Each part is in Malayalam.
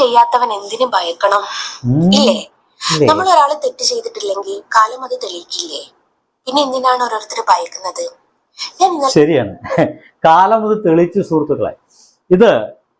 ചെയ്യാത്തവൻ എന്തിനു ഭയക്കണം. ഇല്ലേ? നമ്മൾ ഒരാൾ തെറ്റ് ചെയ്തിട്ടില്ലെങ്കിൽ കാലം അത് തെളിയിക്കില്ലേ? പിന്നെ എന്തിനാണ് ഓരോരുത്തർ ഭയക്കുന്നത്? ശരിയാണ്. കാലം അത് തെളിയിച്ചു സുഹൃത്തുക്കളെ ഇത്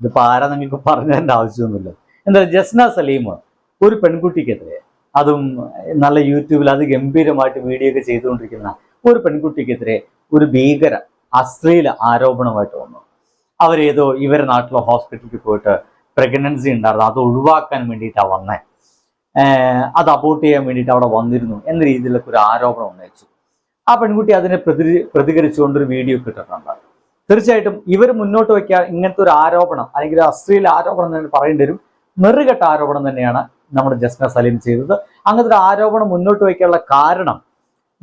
ഇതിപ്പോ ആരാ നിങ്ങൾക്ക് പറഞ്ഞു തരേണ്ട ആവശ്യമൊന്നുമില്ല. എന്താ ജസ്ന സലീം ഒരു പെൺകുട്ടിക്കെതിരെ അതും നല്ല യൂട്യൂബിൽ അത് ഗംഭീരമായിട്ട് വീഡിയോ ഒക്കെ ചെയ്തുകൊണ്ടിരിക്കുന്ന ഒരു പെൺകുട്ടിക്കെതിരെ ഒരു ഭീകര അശ്ലീല ആരോപണമായിട്ട് വന്നു. അവരേതോ ഇവരെ നാട്ടിലെ ഹോസ്പിറ്റലിൽ പോയിട്ട് പ്രഗ്നൻസി ഉണ്ടായിരുന്നു. അത് ഒഴിവാക്കാൻ വേണ്ടിയിട്ടാണ് വന്നത് അത് അബോർട്ട് ചെയ്യാൻ വേണ്ടിയിട്ട് അവിടെ വന്നിരുന്നു എന്ന രീതിയിലൊക്കെ ഒരു ആരോപണം ഉന്നയിച്ചു. ആ പെൺകുട്ടി അതിനെ പ്രതി പ്രതികരിച്ചുകൊണ്ട് ഒരു വീഡിയോ കിട്ടിട്ടുണ്ട് തീർച്ചയായിട്ടും ഇവർ മുന്നോട്ട് വയ്ക്കാൻ ഇങ്ങനത്തെ ഒരു ആരോപണം അല്ലെങ്കിൽ അശ്ലീല ആരോപണം തന്നെ പറയേണ്ടി വരും. നെറുകെട്ട ആരോപണം തന്നെയാണ് നമ്മുടെ ജസ്ന സലീം ചെയ്തത്. അങ്ങനത്തെ ഒരു ആരോപണം മുന്നോട്ട് വയ്ക്കാനുള്ള കാരണം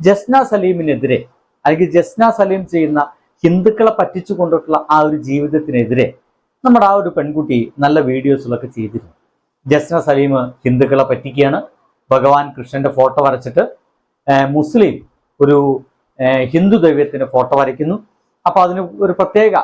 ജസ്ന സലീമിനെതിരെ അല്ലെങ്കിൽ ജസ്ന സലീം ചെയ്യുന്ന ഹിന്ദുക്കളെ പറ്റിച്ചു കൊണ്ടിട്ടുള്ള ആ ഒരു ജീവിതത്തിനെതിരെ നമ്മുടെ ആ ഒരു പെൺകുട്ടി നല്ല വീഡിയോസിലൊക്കെ ചെയ്തിരുന്നു. ജസ്ന സലീം ഹിന്ദുക്കളെ പറ്റിക്കുകയാണ്. ഭഗവാൻ കൃഷ്ണന്റെ ഫോട്ടോ വരച്ചിട്ട് മുസ്ലിം ഒരു ഹിന്ദു ദൈവത്തിന്റെ ഫോട്ടോ വരയ്ക്കുന്നു. അപ്പോൾ അതിന് ഒരു പ്രത്യേക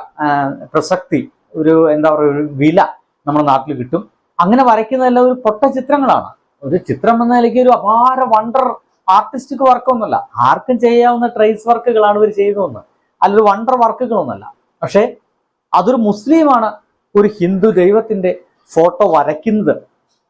പ്രസക്തി ഒരു എന്താ പറയുക ഒരു വില നമ്മുടെ നാട്ടിൽ കിട്ടും. അങ്ങനെ വരയ്ക്കുന്നതെല്ലാം ഒരു പൊട്ട ചിത്രങ്ങളാണ്. ഒരു ചിത്രം എന്ന നിലയ്ക്ക് ഒരു അപാര വണ്ടർ ആർട്ടിസ്റ്റിക് വർക്കൊന്നുമല്ല ആർക്കും ചെയ്യാവുന്ന ട്രേസ് വർക്കുകളാണ് ഇവർ ചെയ്യുന്നതെന്ന്. അല്ലൊരു വണ്ടർ വർക്കുകളൊന്നുമല്ല പക്ഷേ അതൊരു മുസ്ലിമാണ് ഒരു ഹിന്ദു ദൈവത്തിന്റെ ഫോട്ടോ വരയ്ക്കുന്നത്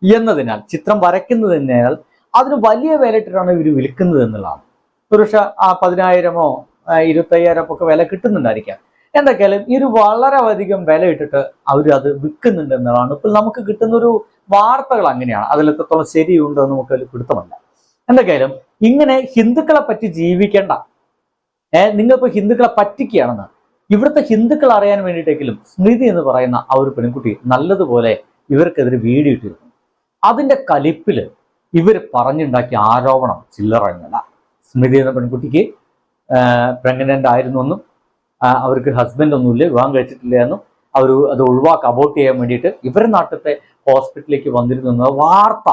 എന്നതിനാൽ ചിത്രം വരയ്ക്കുന്നതിനാൽ അതിന് വലിയ വിലയിട്ടിട്ടാണ് ഇവർ വിൽക്കുന്നത് എന്നുള്ളതാണ്. പുരുഷ ആ പതിനായിരമോ ഇരുപത്തയ്യായിരമോ ഇരുപത്തയ്യായിരം ഒക്കെ വില കിട്ടുന്നുണ്ടായിരിക്കാം. എന്തൊക്കെയാലും ഇത് വളരെ അധികം വില ഇട്ടിട്ട് അവർ അത് വിൽക്കുന്നുണ്ട് എന്നുള്ളതാണ്. ഇപ്പോൾ നമുക്ക് കിട്ടുന്ന ഒരു വാർത്തകൾ അങ്ങനെയാണ്. അതിൽ എത്രത്തോളം ശരിയുണ്ടോ എന്ന് നമുക്ക് അതിൽ പിടുത്തമല്ല. എന്തൊക്കെയാലും ഇങ്ങനെ ഹിന്ദുക്കളെ പറ്റി ജീവിക്കേണ്ട ഏഹ് നിങ്ങളിപ്പോൾ ഹിന്ദുക്കളെ പറ്റിക്കുകയാണെന്ന് ഇവിടുത്തെ ഹിന്ദുക്കൾ അറിയാൻ വേണ്ടിയിട്ടെങ്കിലും സ്മൃതി എന്ന് പറയുന്ന ആ ഒരു പെൺകുട്ടി നല്ലതുപോലെ ഇവർക്കെതിരെ വീഡിയോ ഇട്ടിരുന്നു അതിന്റെ കലിപ്പിൽ ഇവർ പറഞ്ഞുണ്ടാക്കിയ ആരോപണം ചില്ലറങ്ങല സ്മൃതി എന്ന പെൺകുട്ടിക്ക് പ്രഗ്നന്റ് ആയിരുന്നു എന്നും അവർക്ക് ഹസ്ബൻഡ് ഒന്നുമില്ല വിവാഹം കഴിച്ചിട്ടില്ല എന്നും അവർ അത് ഒഴിവാക്കി അബോർട്ട് ചെയ്യാൻ വേണ്ടിയിട്ട് ഇവരുടെ നാട്ടിലത്തെ ഹോസ്പിറ്റലിലേക്ക് വന്നിരുന്നു വാർത്ത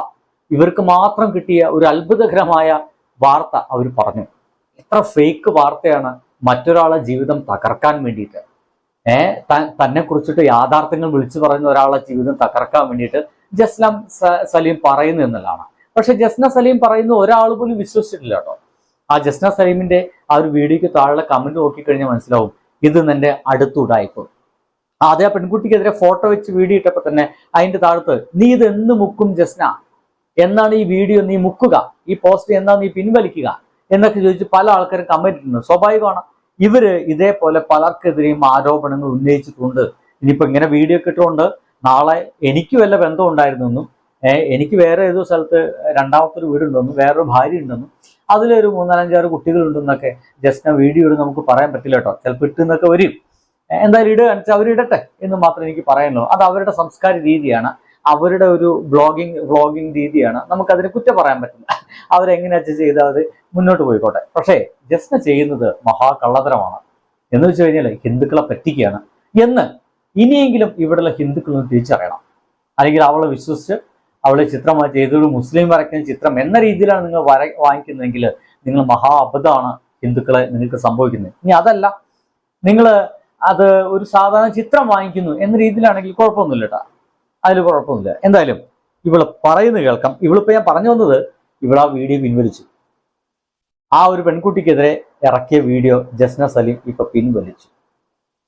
ഇവർക്ക് മാത്രം കിട്ടിയ ഒരു അത്ഭുതകരമായ വാർത്ത അവർ പറഞ്ഞു. എത്ര ഫേക്ക് വാർത്തയാണ് മറ്റൊരാളെ ജീവിതം തകർക്കാൻ വേണ്ടിയിട്ട് ഏഹ് തന്നെ കുറിച്ചിട്ട് യാഥാർത്ഥ്യങ്ങൾ വിളിച്ചു പറയുന്ന ഒരാളെ ജീവിതം തകർക്കാൻ വേണ്ടിയിട്ട് ജസ്ലാം സലീം പറയുന്നു എന്നുള്ളതാണ്. പക്ഷെ ജസ്ന സലീം പറയുന്ന ഒരാൾ പോലും വിശ്വസിച്ചിട്ടില്ല കേട്ടോ. ആ ജസ്ന സലീമിന്റെ ആ ഒരു വീഡിയോക്ക് താഴെ കമന്റ് നോക്കിക്കഴിഞ്ഞാൽ മനസ്സിലാവും ഇത് നിന്റെ അടുത്തുടായിപ്പോ അതേ പെൺകുട്ടിക്കെതിരെ ഫോട്ടോ വെച്ച് വീഡിയോ ഇട്ടപ്പോ തന്നെ അതിന്റെ താഴത്ത് നീ ഇത് എന്ന് മുക്കും ജസ്ന? എന്നാണ് ഈ വീഡിയോ നീ മുക്കുക? ഈ പോസ്റ്റ് എന്നാ നീ പിൻവലിക്കുക? എന്നൊക്കെ ചോദിച്ച് പല ആൾക്കാരും കമന്റ് ഇടുന്നു സ്വാഭാവികമാണ്. ഇവർ ഇതേപോലെ പലർക്കെതിരെയും ആരോപണങ്ങൾ ഉന്നയിച്ചിട്ടുണ്ട്. ഇനിയിപ്പോ ഇങ്ങനെ വീഡിയോ കിട്ടുകൊണ്ട് നാളെ എനിക്ക് വല്ല ബന്ധം ഉണ്ടായിരുന്നെന്നും എനിക്ക് വേറെ ഏതോ സ്ഥലത്ത് രണ്ടാമത്തൊരു വീടുണ്ടെന്നും വേറൊരു ഭാര്യ ഉണ്ടെന്നും അതിലൊരു മൂന്നാലഞ്ചാറ് കുട്ടികളുണ്ടെന്നൊക്കെ ജസ്റ്റ് ആ വീഡിയോ ഇടും നമുക്ക് പറയാൻ പറ്റില്ല കേട്ടോ. ചിലപ്പോൾ ഇട്ടുന്നൊക്കെ വരും. എന്തായാലും ഇടുക വെച്ചാൽ അവരിടട്ടെ എന്ന് മാത്രമേ എനിക്ക് പറയാനുള്ളൂ. അത് അവരുടെ സംസ്കാര രീതിയാണ്. അവരുടെ ഒരു ബ്ലോഗിങ് വ്ളോഗിങ് രീതിയാണ് നമുക്കതിനെ കുറ്റം പറയാൻ പറ്റില്ല. അവരെങ്ങനെയാ ചെയ്താൽ അത് മുന്നോട്ട് പോയിക്കോട്ടെ. പക്ഷേ ജസ്ന ചെയ്യുന്നത് മഹാകള്ളതരമാണ് എന്ന് വെച്ച് കഴിഞ്ഞാൽ ഹിന്ദുക്കളെ പറ്റിക്കുകയാണ്. എന്ന് ഇനിയെങ്കിലും ഇവിടെയുള്ള ഹിന്ദുക്കളൊന്ന് തിരിച്ചറിയണം. അല്ലെങ്കിൽ അവളെ വിശ്വസിച്ച് അവളെ ചിത്രമായി ചെയ്തൊരു മുസ്ലിം വരയ്ക്കുന്ന ചിത്രം എന്ന രീതിയിലാണ് നിങ്ങൾ വര വാങ്ങിക്കുന്നതെങ്കിൽ നിങ്ങൾ മഹാ അബദ്ധമാണ് ഹിന്ദുക്കളെ നിങ്ങൾക്ക് സംഭവിക്കുന്നത്. ഇനി അതല്ല. നിങ്ങൾ അത് ഒരു സാധാരണ ചിത്രം വാങ്ങിക്കുന്നു എന്ന രീതിയിലാണെങ്കിൽ കുഴപ്പമൊന്നുമില്ല കേട്ടോ. അതിൽ കുഴപ്പമൊന്നുമില്ല. എന്തായാലും ഇവൾ പറയുന്നത് കേൾക്കാം. ഇവളിപ്പോൾ ഞാൻ പറഞ്ഞു വന്നത് ഇവൾ ആ വീഡിയോ പിൻവലിച്ചു. ആ ഒരു പെൺകുട്ടിക്കെതിരെ ഇറക്കിയ വീഡിയോ ജസ്ന സലീം ഇപ്പൊ പിൻവലിച്ചു.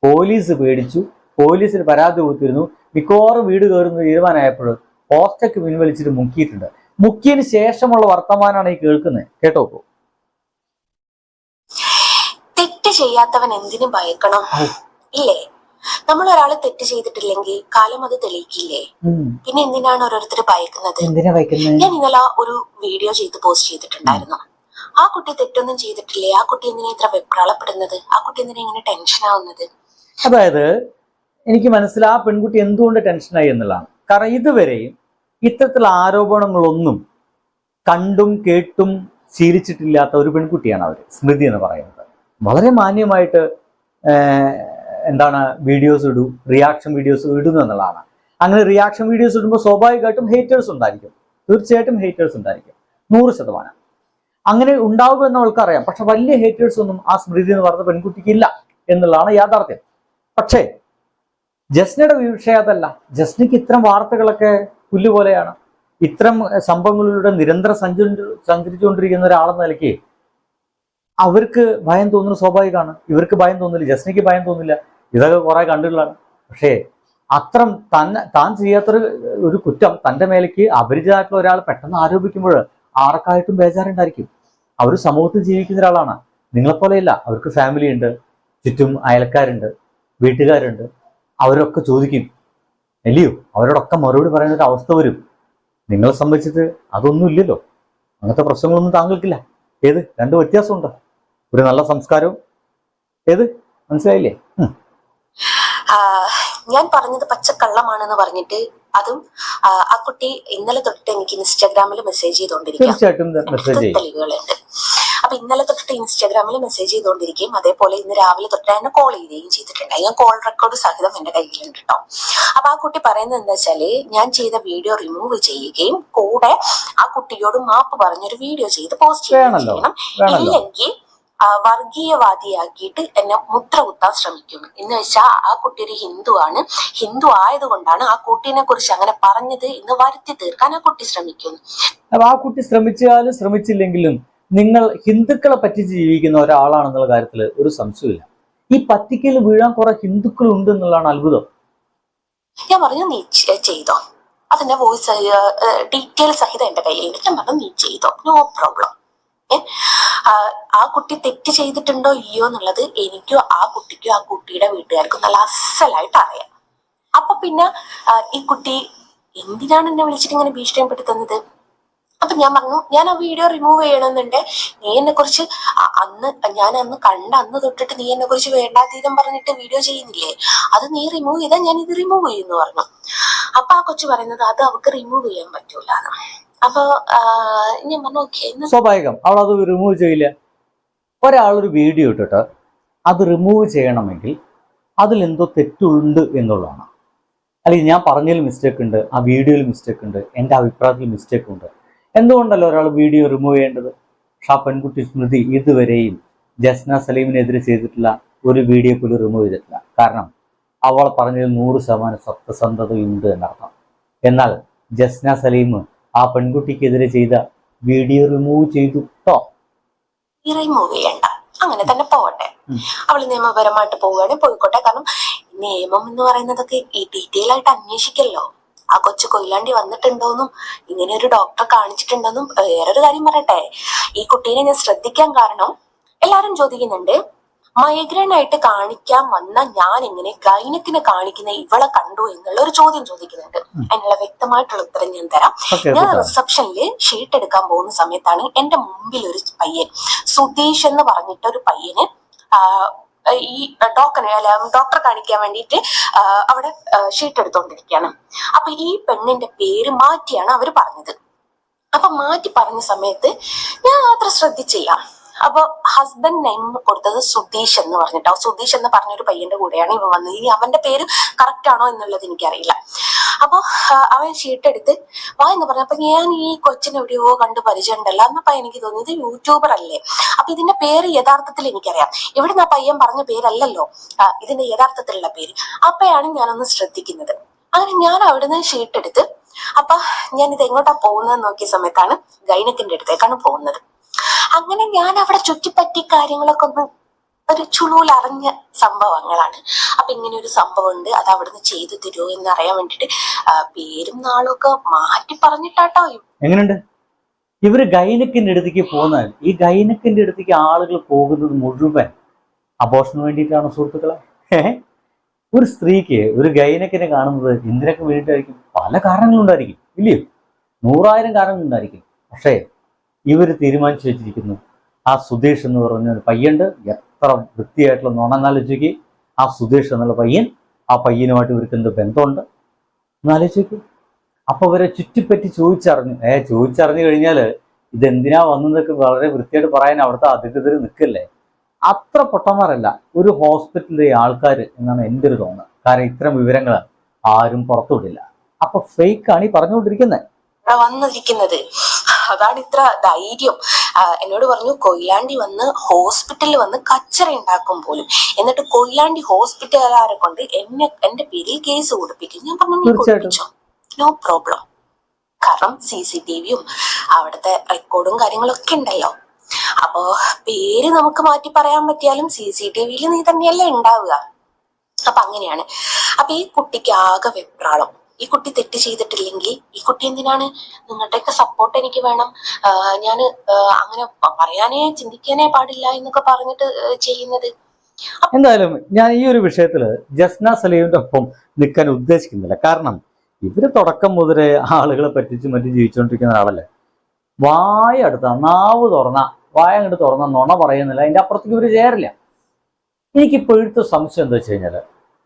പോലീസ് പേടിച്ചു. പോലീസിന് പരാതി കൊടുത്തിരുന്നു. മിക്കവാറും വീട് കയറുന്ന തീരുമാനമായപ്പോൾ പോസ്റ്റൊക്കെ പിൻവലിച്ചിട്ട് മുക്കിയിട്ടുണ്ട്. മുക്കിയതിന് ശേഷമുള്ള വർത്തമാനമാണ് ഈ കേൾക്കുന്നത്. കേട്ടോ തെറ്റ് ചെയ്യാത്തവൻ എന്തിനു ഭയക്കണം. ഇല്ലേ? നമ്മൾ ഒരാൾ തെറ്റ് ചെയ്തിട്ടില്ലെങ്കിൽ കാലം അത് തെളിയിക്കില്ലേ? പിന്നെ എന്തിനാണ് ഓരോരുത്തർ ഭയക്കുന്നത്? ഞാൻ ഇന്നലെ ഒരു വീഡിയോ ചെയ്ത് പോസ്റ്റ് ചെയ്തിട്ടുണ്ടായിരുന്നു. ആ കുട്ടി തെറ്റൊന്നും ചെയ്തിട്ടില്ലേ? ആ കുട്ടി എന്തിനാ ഇത്ര വെപ്രാളപ്പെടുന്നത്? ആ കുട്ടി എന്തിനാ ഇങ്ങനെ ടെൻഷൻ ആവുന്നത്? അതായത് എനിക്ക് മനസ്സിലാ ആ പെൺകുട്ടി എന്തുകൊണ്ട് ടെൻഷനായി എന്നുള്ളതാണ്. കാരണം ഇതുവരെയും ഇത്തരത്തിലുള്ള ആരോപണങ്ങളൊന്നും കണ്ടും കേട്ടും ശീലിച്ചിട്ടില്ലാത്ത ഒരു പെൺകുട്ടിയാണ് അവർ സ്മൃതി എന്ന് പറയുന്നത്. വളരെ മാന്യമായിട്ട് എന്താണ് വീഡിയോസ് ഇടൂ റിയാക്ഷൻ വീഡിയോസ് ഇടുന്നു എന്നുള്ളതാണ്. അങ്ങനെ റിയാക്ഷൻ വീഡിയോസ് ഇടുമ്പോൾ സ്വാഭാവികമായിട്ടും ഹേറ്റേഴ്സ് ഉണ്ടായിരിക്കും. തീർച്ചയായിട്ടും ഹേറ്റേഴ്സ് ഉണ്ടായിരിക്കും. നൂറ് ശതമാനം. അങ്ങനെ ഉണ്ടാവുമെന്ന് അവൾക്കറിയാം പക്ഷെ വലിയ ഹേറ്റേഴ്സ് ഒന്നും ആ സ്മൃതി എന്ന് പറഞ്ഞ പെൺകുട്ടിക്ക് ഇല്ല എന്നുള്ളതാണ് യാഥാർത്ഥ്യം. പക്ഷേ ജസ്നയുടെ വിഷയം അതല്ല. ജസ്നയ്ക്ക് ഇത്തരം വാർത്തകളൊക്കെ പുല്ലുപോലെയാണ്. ഇത്തരം സംഭവങ്ങളിലൂടെ നിരന്തരം സഞ്ചരി സഞ്ചരിച്ചുകൊണ്ടിരിക്കുന്ന ഒരാളെന്ന നിലയ്ക്ക് അവർക്ക് ഭയം തോന്നുന്നത് സ്വാഭാവികമാണ്. ഇവർക്ക് ഭയം തോന്നില്ല ജസ്നയ്ക്ക് ഭയം തോന്നില്ല ഇതൊക്കെ കുറെ കണ്ടിട്ടുള്ളതാണ്. പക്ഷേ അത്രം തന്നെ താൻ ചെയ്യാത്തൊരു ഒരു കുറ്റം തന്റെ മേലേക്ക് അപരിചിതമായിട്ടുള്ള ഒരാൾ പെട്ടെന്ന് ആരോപിക്കുമ്പോൾ ആർക്കായിട്ടും ബേജാറുണ്ടായിരിക്കും. അവർ സമൂഹത്തിൽ ജീവിക്കുന്ന ഒരാളാണ്. നിങ്ങളെപ്പോലെയല്ല അവർക്ക് ഫാമിലി ഉണ്ട് ചുറ്റും അയൽക്കാരുണ്ട് വീട്ടുകാരുണ്ട്. അവരൊക്കെ ചോദിക്കും അല്ലയോ അവരോടൊക്കെ മറുപടി പറയുന്ന ഒരു അവസ്ഥ വരും. നിങ്ങളെ സംബന്ധിച്ചിട്ട് അതൊന്നും ഇല്ലല്ലോ. അങ്ങനത്തെ പ്രശ്നങ്ങളൊന്നും താങ്കൾക്കില്ല. ഏത്? രണ്ട് വ്യത്യാസമുണ്ട്. ഒരു നല്ല സംസ്കാരവും. ഏത്? മനസ്സിലായില്ലേ? ഞാൻ പറഞ്ഞത് പച്ചക്കള്ളമാണെന്ന് പറഞ്ഞിട്ട് അതും ആ, കുട്ടി ഇന്നലെ തൊട്ടിട്ട് എനിക്ക് ഇൻസ്റ്റാഗ്രാമിൽ മെസ്സേജ് ചെയ്തുകൊണ്ടിരിക്കുകയാണ് തെളിവുകളുണ്ട്. അപ്പൊ ഇന്നലെ തൊട്ടിട്ട് ഇൻസ്റ്റാഗ്രാമിൽ മെസ്സേജ് ചെയ്തുകൊണ്ടിരിക്കുകയും അതേപോലെ ഇന്ന് രാവിലെ തൊട്ട് എന്നെ കോൾ ചെയ്യുകയും ചെയ്തിട്ടുണ്ട്. ഞാൻ കോൾ റെക്കോർഡ് സഹിതം എന്റെ കയ്യിലുണ്ട് കേട്ടോ അപ്പൊ ആ കുട്ടി പറയുന്നത് എന്താ വെച്ചാൽ ഞാൻ ചെയ്ത വീഡിയോ റിമൂവ് ചെയ്യുകയും കൂടെ ആ കുട്ടിയോട് മാപ്പ് പറഞ്ഞൊരു വീഡിയോ ചെയ്ത് പോസ്റ്റ് ചെയ്യണം. ഇല്ലെങ്കിൽ വർഗീയവാദിയാക്കിയിട്ട് എന്നെ മുദ്ര കുത്താൻ ശ്രമിക്കുന്നു. എന്ന് വെച്ചാൽ ആ കുട്ടി ഒരു ഹിന്ദു ആണ് ഹിന്ദു ആയതുകൊണ്ടാണ് ആ കുട്ടീനെ കുറിച്ച് അങ്ങനെ പറഞ്ഞത് എന്ന് വരുത്തി തീർക്കാൻ ആ കുട്ടി ശ്രമിക്കുന്നു. അപ്പൊ ആ കുട്ടി ശ്രമിച്ചാലും ശ്രമിച്ചില്ലെങ്കിലും നിങ്ങൾ ഹിന്ദുക്കളെ പറ്റിച്ച് ജീവിക്കുന്ന ഒരാളാണെന്നുള്ള കാര്യത്തിൽ ഒരു സംശയമില്ല ഈ പറ്റിക്കൽ വീഴാൻ കുറെ ഹിന്ദുക്കൾ ഉണ്ട് എന്നുള്ളതാണ് അത്ഭുതം. ഞാൻ പറഞ്ഞു നീ ചെയ്തോ. അതിന്റെ വോയിസ് ഡീറ്റെയിൽ സഹിതം എന്റെ കയ്യിലുണ്ട്. ഞാൻ പറഞ്ഞു നീ ചെയ്തോ. No problem. ആ, കുട്ടി തെറ്റ് ചെയ്തിട്ടുണ്ടോ ഇല്ലയോ എന്നുള്ളത് എനിക്കോ ആ കുട്ടിക്കോ ആ കുട്ടിയുടെ വീട്ടുകാർക്കും നല്ല അസലായിട്ട് അറിയാം. അപ്പൊ പിന്നെ ഈ കുട്ടി എന്തിനാണ് എന്നെ വിളിച്ചിട്ട് ഇങ്ങനെ ഭീഷണിപ്പെടുത്തുന്നത് അപ്പൊ ഞാൻ പറഞ്ഞു ഞാൻ ആ വീഡിയോ റിമൂവ് ചെയ്യണമെന്നുണ്ട്. നീ എന്നെ കുറിച്ച് അന്ന് ഞാൻ അന്ന് കണ്ട അന്ന് തൊട്ടിട്ട് നീ എന്നെ കുറിച്ച് വേണ്ടാതീതം പറഞ്ഞിട്ട് വീഡിയോ ചെയ്യുന്നില്ലേ? അത് നീ റിമൂവ് ചെയ്താൽ ഞാൻ ഇത് റിമൂവ് ചെയ്യുന്നു പറഞ്ഞു. അപ്പൊ ആ കൊച്ചു പറയുന്നത് അത് അവക്ക് റിമൂവ് ചെയ്യാൻ പറ്റൂല സ്വാഭാവികം. അവൾ അത് റിമൂവ് ചെയ്യില്ല. ഒരാളൊരു വീഡിയോ ഇട്ടിട്ട് അത് റിമൂവ് ചെയ്യണമെങ്കിൽ അതിൽ എന്തോ തെറ്റുണ്ട് എന്നുള്ളതാണ്. അല്ലെങ്കിൽ ഞാൻ പറഞ്ഞതിൽ മിസ്റ്റേക്ക് ഉണ്ട് ആ വീഡിയോയിൽ മിസ്റ്റേക്ക് ഉണ്ട് എന്റെ അഭിപ്രായത്തിൽ മിസ്റ്റേക്ക് ഉണ്ട്. എന്തുകൊണ്ടല്ലോ ഒരാൾ വീഡിയോ റിമൂവ് ചെയ്യേണ്ടത്? പക്ഷെ ആ പെൺകുട്ടി സ്മൃതി ഇതുവരെയും ജസ്ന സലീമിനെതിരെ ചെയ്തിട്ടുള്ള ഒരു വീഡിയോ പോലും റിമൂവ് ചെയ്തിട്ടില്ല. കാരണം അവൾ പറഞ്ഞതിൽ നൂറ് ശതമാനം സത്യസന്ധതയുണ്ട് എന്നർത്ഥം. എന്നാൽ ജസ്ന സലീം ആ പെൺകുട്ടിക്കെതിരെ ചെയ്ത വീഡിയോ റിമൂവ് ചെയ്തു റിമൂവ് ചെയ്യണ്ട. അങ്ങനെ തന്നെ പോവട്ടെ. അവൾ അവൾ നിയമപരമായിട്ട് പോവുകയാണെങ്കിൽ പോയിക്കോട്ടെ. കാരണം നിയമം എന്ന് പറയുന്നതൊക്കെ ഈ ഡീറ്റെയിൽ ആയിട്ട് അന്വേഷിക്കല്ലോ. ആ കൊച്ചു കൊയിലാണ്ടി വന്നിട്ടുണ്ടോന്നും ഇങ്ങനെ ഒരു ഡോക്ടറെ കാണിച്ചിട്ടുണ്ടോന്നും വേറൊരു കാര്യം പറയട്ടെ. ഈ കുട്ടീനെ ഞാൻ ശ്രദ്ധിക്കാൻ കാരണം എല്ലാരും ചോദിക്കുന്നുണ്ട്. മൈഗ്രെയിൻ ആയിട്ട് കാണിക്കാൻ വന്ന ഞാൻ എങ്ങനെ ഗൈനക്കിനെ കാണിക്കുന്ന ഇവളെ കണ്ടു എന്നുള്ള ഒരു ചോദ്യം ചോദിക്കുന്നുണ്ട്. അതിനുള്ള വ്യക്തമായിട്ടുള്ള ഉത്തരം ഞാൻ തരാം. ഞാൻ റിസപ്ഷനിൽ ഷീട്ട് എടുക്കാൻ പോകുന്ന സമയത്താണ് എന്റെ മുമ്പിൽ ഒരു പയ്യൻ സുധീഷ് എന്ന് പറഞ്ഞിട്ട് ഒരു പയ്യന് ഈ ടോക്കൺ അല്ല ഡോക്ടറെ കാണിക്കാൻ വേണ്ടിയിട്ട് അവിടെ ഷീട്ട് എടുത്തുകൊണ്ടിരിക്കുകയാണ് അപ്പൊ ഈ പെണ്ണിന്റെ പേര് മാറ്റിയാണ് അവർ പറഞ്ഞത്. അപ്പൊ മാറ്റി പറഞ്ഞ സമയത്ത് ഞാൻ അത്ര ശ്രദ്ധിച്ചില്ല. അപ്പൊ ഹസ്ബൻഡ് നെയിം കൊടുത്തത് സുധീഷ് എന്ന് പറഞ്ഞിട്ട്. സുധീഷ് എന്ന് പറഞ്ഞൊരു പയ്യന്റെ കൂടെയാണ് ഇവ വന്നത്. ഈ അവന്റെ പേര് കറക്റ്റ് ആണോ എന്നുള്ളത് എനിക്കറിയില്ല. അപ്പൊ അവൻ ഷീട്ടെടുത്ത് വാ എന്ന് പറഞ്ഞു. അപ്പൊ ഞാൻ ഈ കൊച്ചിനെ എവിടെയോ കണ്ട് പരിചയം ഉണ്ടല്ലോ എന്നപ്പോ എനിക്ക് തോന്നിയത് യൂട്യൂബർ അല്ലേ. അപ്പൊ ഇതിന്റെ പേര് യഥാർത്ഥത്തിൽ എനിക്കറിയാം. ഇവിടുന്ന് ആ പയ്യൻ പറഞ്ഞ പേരല്ലല്ലോ. ഇതിന്റെ യഥാർത്ഥത്തിലുള്ള പേര്. അപ്പോഴാണ് ഞാനൊന്ന് ശ്രദ്ധിക്കുന്നത്. അങ്ങനെ ഞാൻ അവിടുന്ന് എടുത്ത് അപ്പൊ ഞാൻ ഇത് എങ്ങോട്ടാ പോകുന്നത് നോക്കിയ സമയത്താണ് ഗൈനക്കിന്റെ അടുത്തേക്കാണ് പോകുന്നത്. അങ്ങനെ ഞാൻ അവിടെ ചുറ്റിപ്പറ്റി കാര്യങ്ങളൊക്കെ ഒന്ന് ഒരു ചുളൂൽ അറിഞ്ഞ സംഭവങ്ങളാണ്. അപ്പൊ ഇങ്ങനെ ഒരു സംഭവം ഉണ്ട് അത് അവിടുന്ന് ചെയ്തു തരുമോ എന്ന് അറിയാൻ വേണ്ടിട്ട് പേരും നാളും ഒക്കെ മാറ്റി പറഞ്ഞിട്ടാട്ടോ. എങ്ങനെയുണ്ട് ഇവർ ഗൈനക്കിന്റെ അടുത്തേക്ക് പോകുന്നത് ഈ ഗൈനക്കിന്റെ അടുത്തേക്ക് ആളുകൾ പോകുന്നത് മുഴുവൻ അബോഷന് വേണ്ടിയിട്ടാണ് സുഹൃത്തുക്കളെ? ഒരു സ്ത്രീക്ക് ഒരു ഗൈനക്കിനെ കാണുന്നത് എന്തിനൊക്കെ വേണ്ടിയിട്ടായിരിക്കും? പല കാരണങ്ങളുണ്ടായിരിക്കും ഇല്ലയോ? നൂറായിരം കാരണങ്ങളുണ്ടായിരിക്കും. പക്ഷേ ഇവർ തീരുമാനിച്ചു വെച്ചിരിക്കുന്നു. ആ സുധീഷ് എന്ന് പറഞ്ഞ ഒരു പയ്യുണ്ട് എത്ര വൃത്തിയായിട്ടുള്ള നുണന്നാലോചിക്ക് ആ സുധീഷ് എന്നുള്ള പയ്യൻ ആ പയ്യനുമായിട്ട് ഇവർക്ക് എന്ത് ബന്ധമുണ്ട്. എന്നാലോചിക്കും അപ്പോൾ അവരെ ചുറ്റിപ്പറ്റി ചോദിച്ചറിഞ്ഞു. ഏ ചോദിച്ചറിഞ്ഞു കഴിഞ്ഞാൽ ഇതെന്തിനാ വന്നതൊക്കെ വളരെ വൃത്തിയായിട്ട് പറയാൻ അവിടുത്തെ അധികൃതർ നിൽക്കല്ലേ? അത്ര പൊട്ടന്മാരല്ല. ഒരു ഹോസ്പിറ്റലിലെ ആൾക്കാർ എന്നാണ് എന്റെ ഒരു തോന്നുന്നത് കാരണം ഇത്തരം വിവരങ്ങൾ ആരും പുറത്തുവിടില്ല. അപ്പൊ ഫേക്ക് ആണ് ഈ പറഞ്ഞുകൊണ്ടിരിക്കുന്നത് വന്നിരിക്കുന്നത്. അതാണ് ഇത്ര ധൈര്യം. എന്നോട് പറഞ്ഞു കൊയിലാണ്ടി വന്ന് ഹോസ്പിറ്റലിൽ വന്ന് കച്ചറ ഉണ്ടാക്കും പോലും. എന്നിട്ട് കൊയിലാണ്ടി ഹോസ്പിറ്റലുകാരെ കൊണ്ട് എന്നെ എന്റെ പേരിൽ കേസ് കൊടുപ്പിക്കും. ഞാൻ പറഞ്ഞു നീ കൊടുപ്പിച്ചോ? No problem. കാരണം സി സി ടി വിയും അവിടുത്തെ റെക്കോർഡും കാര്യങ്ങളൊക്കെ ഉണ്ടല്ലോ. അപ്പോ പേര് നമുക്ക് മാറ്റി പറയാൻ പറ്റിയാലും സി സി ടി വിയിൽ നീ തന്നെയല്ലേ ഉണ്ടാവുക. അപ്പൊ അങ്ങനെയാണ്. അപ്പൊ ഈ കുട്ടിക്ക് ആകെ വെപ്രാളം. ഈ കുട്ടി തെറ്റ് ചെയ്തിട്ടില്ലെങ്കിൽ ഈ കുട്ടി എന്തിനാണ് നിങ്ങളുടെയൊക്കെ സപ്പോർട്ട് എനിക്ക് വേണം? ഞാൻ അങ്ങനെ പറയാനേ ചിന്തിക്കാനേ പാടില്ല എന്നൊക്കെ പറഞ്ഞിട്ട് ചെയ്യുന്നത്. എന്തായാലും ഞാൻ ഈ ഒരു വിഷയത്തിൽ ജസ്ന സലീമിന്റെ ഒപ്പം നിൽക്കാൻ ഉദ്ദേശിക്കുന്നില്ല. കാരണം ഇവർ തുടക്കം മുതലേ ആളുകളെ പറ്റിച്ച് മറ്റും ജീവിച്ചുകൊണ്ടിരിക്കുന്ന ആളല്ലേ? വായ അടുത്ത നാവ് തുറന്ന വായ അങ്ങോട്ട് തുറന്ന നുണ പറയുന്നില്ല. അതിന്റെ അപ്പുറത്തേക്ക് ഇവർ ചേരില്ല. എനിക്കിപ്പോഴത്തെ സംശയം എന്താ വെച്ച് കഴിഞ്ഞാൽ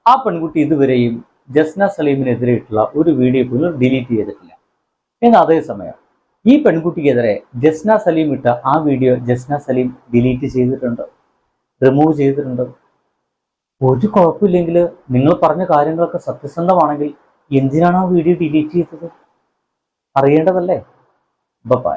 ആ പെൺകുട്ടി ഇതുവരെയും ജസ്ന സലീമിനെതിരെയിട്ടുള്ള ഒരു വീഡിയോ പോലും ഡിലീറ്റ് ചെയ്തിട്ടില്ല. എന്നാൽ അതേസമയം ഈ പെൺകുട്ടിക്കെതിരെ ജസ്ന സലീം ഇട്ട ആ വീഡിയോ ജസ്ന സലീം ഡിലീറ്റ് ചെയ്തിട്ടുണ്ട് റിമൂവ് ചെയ്തിട്ടുണ്ട്. ഒരു കുഴപ്പമില്ലെങ്കിൽ നിങ്ങൾ പറഞ്ഞ കാര്യങ്ങളൊക്കെ സത്യസന്ധമാണെങ്കിൽ എന്തിനാണ് ആ വീഡിയോ ഡിലീറ്റ് ചെയ്തത്? അറിയേണ്ടതല്ലേ? ബൈ